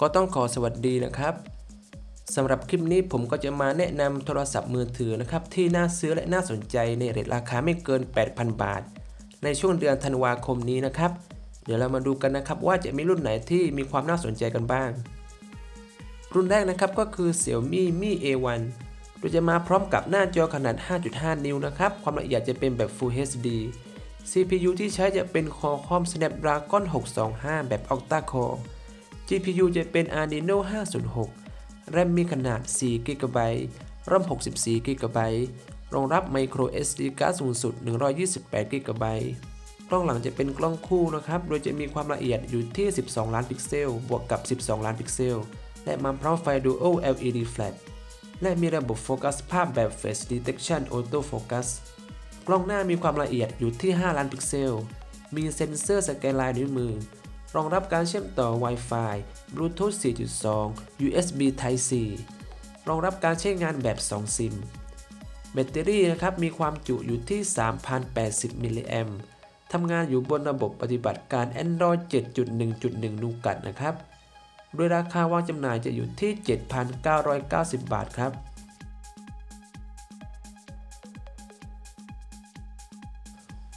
ก็ต้องขอสวัสดีนะครับสำหรับคลิปนี้ผมก็จะมาแนะนำโทรศัพท์มือถือนะครับที่น่าซื้อและน่าสนใจในเรทราคาไม่เกิน 8,000 บาท ในช่วงเดือนธันวาคมนี้นะครับ เดี๋ยวเรามาดูกันนะครับว่าจะมีรุ่นไหนที่มีความน่าสนใจกันบ้าง รุ่นแรกนะครับก็คือ Xiaomi Mi A1 โดยจะมาพร้อมกับหน้าจอขนาด 5.5 นิ้วนะครับ ความละเอียดจะเป็นแบบ Full HD CPU ที่ใช้จะเป็น Qualcomm Snapdragon 625 แบบ Octa Core GPU จะเป็น Adreno 506 RAM มีขนาด 4 GB RAM 64 GB รองรับ Micro SD card สูงสุด 128 GB กล้องหลังจะเป็นกล้องคู่นะครับ โดยจะมีความละเอียดอยู่ที่ 12 ล้านพิกเซล บวกกับ 12 ล้านพิกเซล และมาพร้อมไฟ Dual LED Flash และมีระบบโฟกัสภาพแบบ Face Detection Auto Focus กล้องหน้ามีความละเอียดอยู่ที่ 5 ล้านพิกเซล มีเซ็นเซอร์สแกนลายนิ้วมือ รองรับการเชื่อมต่อ Wi-Fi Bluetooth 4.2 USB Type C รองรับการใช้งานแบบ 2 ซิม แบตเตอรี่นะครับมีความจุอยู่ที่ 3,080 มิลลิแอมทำงานอยู่บนระบบปฏิบัติการ Android 7.1.1 นูกัดนะครับ โดยราคาวางจำหน่ายจะอยู่ที่ 7,990 บาทครับ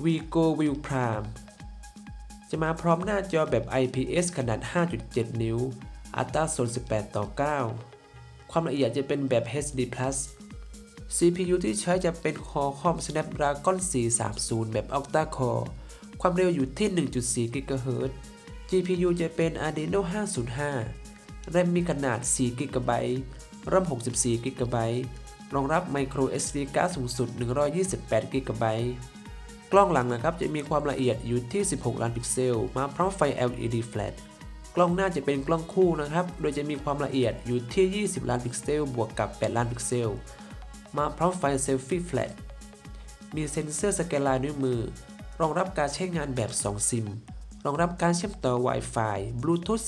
Vigo View Prime จะมาพร้อมหน้าจอแบบ IPS ขนาด 5.7 นิ้ว อัตราส่วน 18 ต่อ 9 ความละเอียดจะเป็นแบบ HD CPU ที่ใช้จะเป็น Qualcomm Snapdragon 430 แบบ Octa Core ความเร็วอยู่ที่ 1.4 GHz GPU จะเป็น Adreno 505 RAM มีขนาด 4 GB RAM 64 GB รองรับ Micro SD card สูงสุด 128 GB กล้องหลังนะครับจะมีความละเอียดอยู่ที่ 16 ล้านพิกเซล มาพร้อมไฟ LED flash กล้องหน้าจะเป็นกล้องคู่นะครับ โดยจะมีความละเอียดอยู่ที่ 20 ล้านพิกเซล บวกกับ 8 ล้านพิกเซล มาพร้อมไฟเซลฟี่แฟลช มีเซ็นเซอร์สแกนลายนิ้วมือ รองรับการใช้งานแบบ 2 ซิม รองรับการเชื่อมต่อ Wi-Fi Bluetooth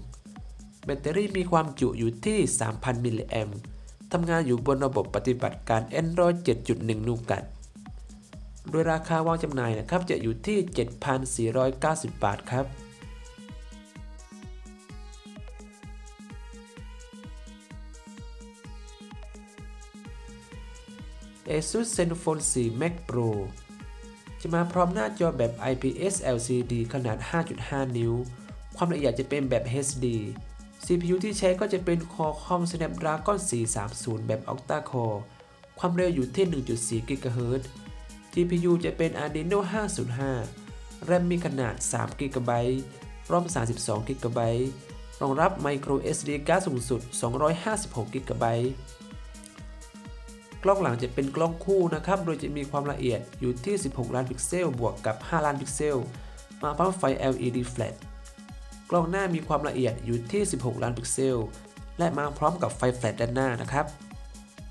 4.2 แบตเตอรี่มีความจุอยู่ที่ 3,000 มิลลิแอมป์ทำงานอยู่บนระบบปฏิบัติการ Android 7.1 นูกัด โดยราคาวางจำหน่ายนะครับจะอยู่ที่ 7,490 บาทครับ ASUS ZenFone 4 Max Pro จะมาพร้อมหน้าจอแบบ IPS LCD ขนาด 5.5 นิ้ว ความละเอียดจะเป็นแบบ HD CPU ที่ใช้ก็จะเป็น Qualcomm Snapdragon 430 แบบ Octa Core ความเร็วอยู่ที่ 1.4 GHz GPU จะเป็น Adreno 505 RAM มีขนาด 3 GB ROM 32 GB รองรับ Micro SD card สูงสุด 256 GB กล้องหลังจะเป็นกล้องคู่นะครับ โดยจะมีความละเอียดอยู่ที่ 16 ล้านพิกเซล บวกกับ 5 ล้านพิกเซล มาพร้อมไฟ LED flash กล้องหน้ามีความละเอียดอยู่ที่ 16 ล้านพิกเซล และมาพร้อมกับไฟแฟลชด้านหน้านะครับ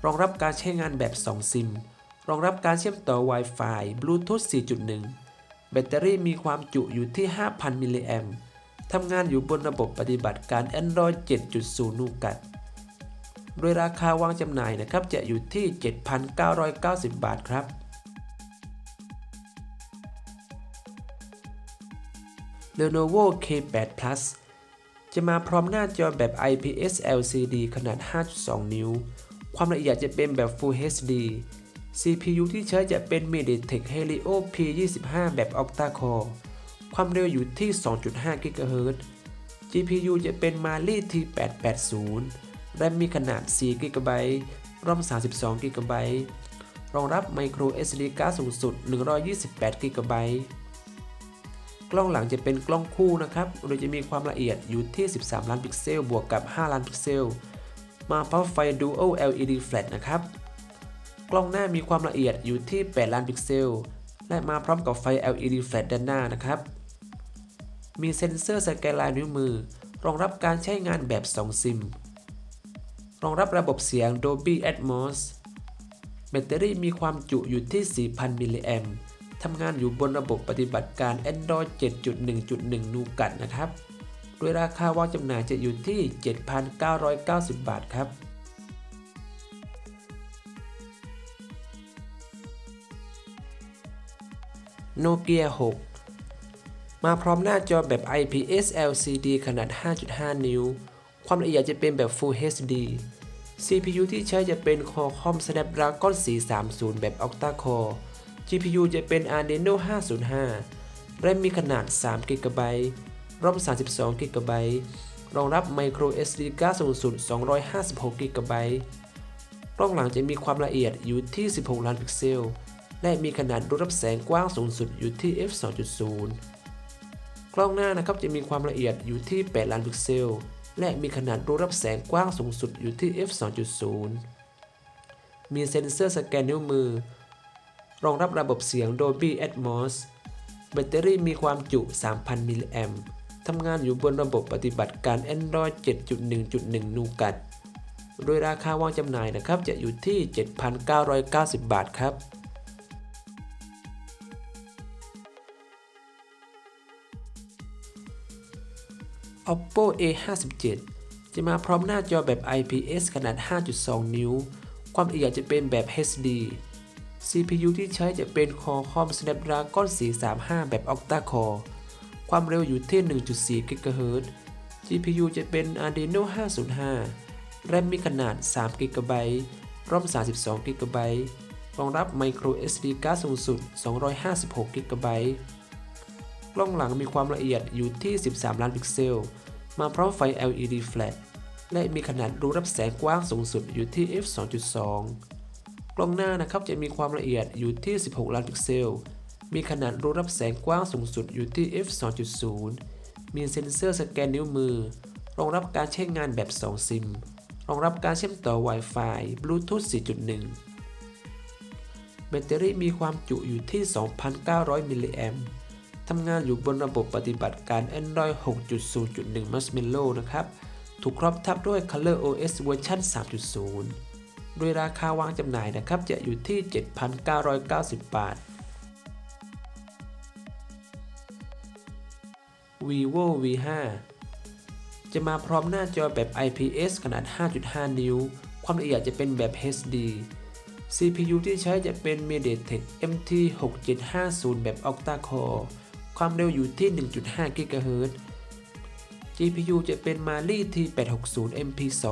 รองรับการใช้งานแบบ 2 ซิม รองรับการเชื่อมต่อ Wi-Fi Bluetooth 4.1 แบตเตอรี่มีความจุอยู่ที่ 5,000 มิลลิแอมป์ทำงานอยู่บนระบบปฏิบัติการ Android 7.0นูกัดโดยราคาวางจำหน่ายนะครับจะอยู่ที่ 7,990 บาทครับ Lenovo K8 Plus จะมาพร้อมหน้าจอแบบ IPS LCD ขนาด 5.2 นิ้ว ความละเอียดจะเป็นแบบ Full HD CPU ที่ใช้จะเป็น MediaTek Helio P25 แบบ Octa Core ความเร็วอยู่ที่ 2.5 GHz GPU จะเป็น Mali T880 RAM มีขนาด 4 GB ROM 32 GB รองรับ Micro SD card สูงสุด 128 GB กล้องหลังจะเป็นกล้องคู่นะครับ โดยจะมีความละเอียดอยู่ที่ 13 ล้านพิกเซล บวกกับ 5 ล้านพิกเซล มาพร้อมไฟ Dual LED Flash นะครับ กล้องหน้ามีความละเอียดอยู่ที่ 8 ล้านพิกเซล และมาพร้อมกับไฟ LED Flash ด้านหน้านะครับ มีเซ็นเซอร์สแกนลายนิ้วมือ รองรับการใช้งานแบบ 2 ซิม รองรับระบบเสียง Dolby Atmos แบตเตอรี่มีความจุอยู่ที่ 4,000 มิลลิแอมป์ทำงานอยู่บนระบบปฏิบัติการ Android 7.1.1นูกัดนะครับ โดยราคาวางจำหน่ายจะอยู่ที่ 7,990 บาทครับ โนเกีย6 มาพร้อมหน้าจอแบบ IPS LCD ขนาด 5.5 นิ้ว ความละเอียดจะเป็นแบบ Full HD CPU ที่ใช้จะเป็น Qualcomm Snapdragon 430 แบบ Octa Core GPU จะเป็น Adreno 505 RAM มีขนาด 3 GB ROM 32 GB รองรับ Micro SD การ์ดสูงสุด 256 GB กล้องหลังจะมีความละเอียดอยู่ที่ 16 ล้านพิกเซล และมีขนาดรูรับแสงกว้างสูงสุดอยู่ที่ f 2.0 กล้องหน้านะครับจะมีความละเอียดอยู่ที่ 8 ล้านพิกเซล และมีขนาดรูรับแสงกว้างสูงสุดอยู่ที่ f 2.0 มีเซ็นเซอร์สแกนนิ้วมือ รองรับระบบเสียง Dolby Atmos แบตเตอรี่มีความจุ 3,000 มิลลิแอมป์ทำงานอยู่บนระบบปฏิบัติการ Android 7.1.1 Nougat โดยราคาวางจำหน่ายนะครับจะอยู่ที่ 7,990 บาทครับ Oppo A57 จะมาพร้อมหน้าจอแบบ IPS ขนาด 5.2 นิ้ว ความละเอียดจะเป็นแบบ HD CPU ที่ใช้จะเป็น Qualcomm Snapdragon 435 แบบ Octa Core ความเร็วอยู่ที่ 1.4 GHz GPU จะเป็น Adreno 505 RAM มีขนาด 3 GB ROM 32 GB รองรับ Micro SD การ์ดสูงสุด 256 GB กล้องหลังมีความละเอียดอยู่ที่ 13 ล้านพิกเซล มาพร้อมไฟ LED flat และมีขนาดรูรับแสงกว้างสูงสุดอยู่ที่ f 2.2 กล้องหน้านะครับจะมีความละเอียดอยู่ที่ 16 ล้านพิกเซล มีขนาดรูรับแสงกว้างสูงสุดอยู่ที่ f 2.0 มีเซ็นเซอร์สแกนนิ้วมือ รองรับการใช้งานแบบ 2 ซิม รองรับการเชื่อมต่อ Wi-Fi Bluetooth 4.1 แบตเตอรี่มีความจุอยู่ที่ 2,900 มิลลิแอมป์ ทำงานอยู่บนระบบปฏิบัติการ Android 6.0.1 Marshmallow นะครับ ถูกครอบทับด้วย Color OS เวอร์ชัน3.0 โดยราคาวางจำหน่ายนะครับ จะอยู่ที่ 7,990 บาท vivo v5 จะมาพร้อมหน้าจอแบบ IPS ขนาด 5.5 นิ้ว ความละเอียดจะเป็นแบบ HD CPU ที่ใช้จะเป็น MediaTek MT 6750 แบบ Octa Core ความเร็วอยู่ที่ 1.5 GHz GPU จะเป็น Mali T860 MP2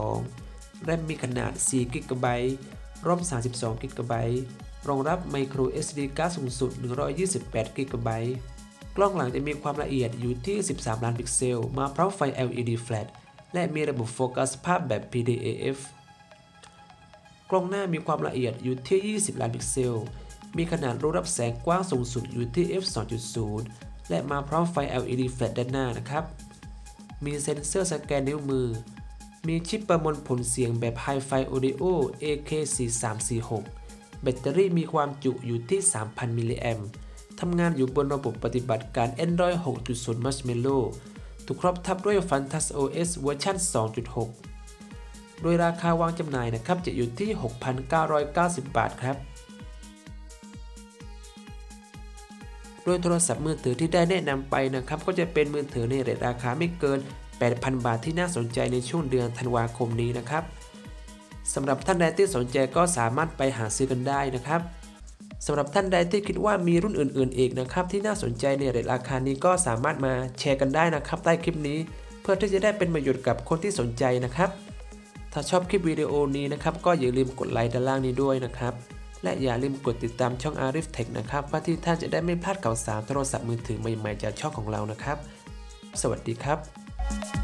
RAM มีขนาด 4 GB ROM 32 GB รองรับ Micro SD การ์ดสูงสุด 128 GB กล้องหลังจะมีความละเอียดอยู่ที่ 13 ล้านพิกเซล มาพร้อมไฟ LED flat และมีระบบโฟกัสภาพแบบ PDAF กล้องหน้ามีความละเอียดอยู่ที่ 20 ล้านพิกเซล มีขนาดรูรับแสงกว้างสูงสุดอยู่ที่ f 2.0 และมาพร้อมไฟ LED flat ด้านหน้านะครับ มีเซ็นเซอร์สแกนนิ้วมือ มีชิปประมวลผลเสียงแบบ Hi-Fi Audio AK4346 แบตเตอรี่มีความจุอยู่ที่ 3,000 มิลลิแอมป์ทำงานอยู่บนระบบปฏิบัติการ Android 6.0 Marshmallow ถูกครอบทับด้วย Fantas OS เวอร์ชัน2.6 โดยราคาวางจำหน่ายนะครับจะอยู่ที่ 6,990 บาทครับ โดยโทรศัพท์มือถือที่ได้แนะนำไปนะครับ ก็จะเป็นมือถือในเรทราคาไม่เกิน 8,000 บาทที่น่าสนใจในช่วงเดือนธันวาคมนี้นะครับสำหรับท่านใดที่สนใจก็สามารถไปหาซื้อกันได้นะครับสำหรับท่านใดที่คิดว่ามีรุ่นอื่นๆอีกนะครับที่น่าสนใจในเรทราคานี้ก็สามารถมาแชร์กันได้นะครับ ใต้คลิปนี้ เพื่อที่จะได้เป็นประโยชน์กับคนที่สนใจนะครับ ถ้าชอบคลิปวิดีโอนี้นะครับก็อย่าลืมกดไลค์ด้านล่างนี้ด้วยนะครับ และอย่าลืมกดติดตามช่อง Arif Tech นะครับเพื่อที่ท่านจะได้ไม่พลาดข่าวสารโทรศัพท์มือถือใหม่ๆจากช่องของเรานะครับ สวัสดีครับ